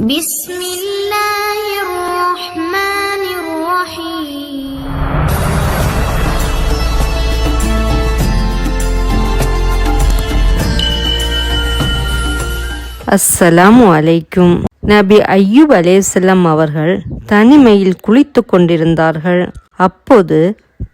بسم الله الرحمن الرحيم அஸ்ஸலாமு அலைக்கும் நபி ஐயூப் அலேசல்லம் அவர்கள் தனிமையில் குளித்து கொண்டிருந்தார்கள் அப்போது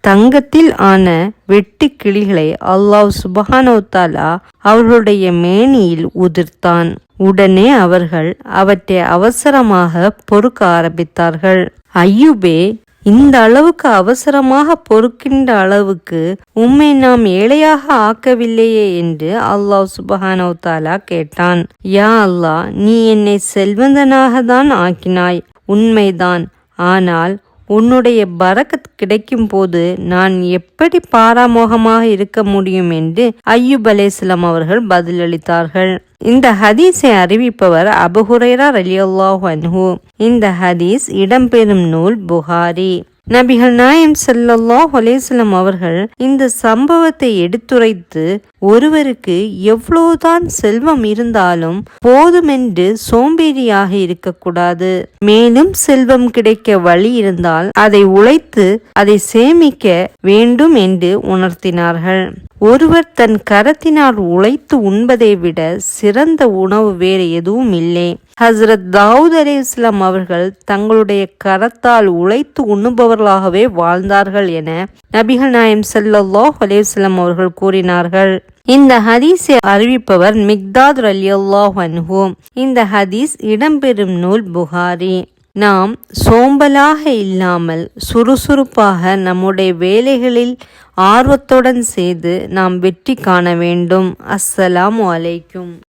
தங்கத்தில் ஆன வெட்டு கிளிகளை அல்லாஹ் சுபஹானோ தாலா அவர்களுடைய மேனியில் உதிர்த்தான் உடனே அவர்கள் அவற்றை அவசரமாக பொறுக்க ஆரம்பித்தார்கள். ஐயூபே இந்த அளவுக்கு அவசரமாக பொறுக்கின்ற அளவுக்கு உம்மை நாம் ஏழையாக ஆக்கவில்லையே என்று அல்லாஹ் சுபஹானோ தாலா கேட்டான். யா அல்லாஹ் நீ என்னை செல்வந்தனாக தான் ஆக்கினாய். உண்மைதான். ஆனால் உன்னுடைய பரக்கத் கிடைக்கும் போது நான் எப்படி பாராமோகமாக இருக்க முடியும் என்று ஐயூப் அலேஸ்லாம் அவர்கள் பதிலளித்தார்கள். இந்த ஹதீஸை அறிவிப்பவர் அபுஹுரைரா ரலியல்லாஹு அன்ஹு. இந்த ஹதீஸ் இடம்பெறும் நூல் புகாரி. நபிகள் நாயம் செல்லல்லா அலைஹிஸ்ஸலாம் அவர்கள் இந்த சம்பவத்தை எடுத்துரைத்து ஒருவருக்கு எவ்வளவுதான் செல்வம் இருந்தாலும் போதுமென்று சோம்பேறியாக இருக்கக்கூடாது. மேலும் செல்வம் கிடைக்க வழி இருந்தால் அதை உழைத்து அதை சேமிக்க வேண்டும் என்று உணர்த்தினார்கள். ஒருவர் தன் கரத்தினால் உழைத்து உண்பதை விட சிறந்த உணவு வேறு எதுவும் இல்லை. ஹசரத் தாவூத் அலி இஸ்லாம் அவர்கள் தங்களுடைய கரத்தால் உழைத்து உண்ணுபவர்களாகவே வாழ்ந்தார்கள் என நபிகள் நாயம் சல்லாஹ் அலைஹி வஸல்லம் அவர்கள் கூறினார்கள். இந்த ஹதீஸை அறிவிப்பவர் மிக்தாத் ரலியல்லாஹு அன்ஹு. இந்த ஹதீஸ் இடம்பெறும் நூல் புகாரி. நாம் சோம்பலாக இல்லாமல் சுறுசுறுப்பாக நம்முடைய வேலைகளில் ஆர்வத்துடன் செய்து நாம் வெற்றி காண வேண்டும். அஸ்ஸலாமு அலைக்கும்.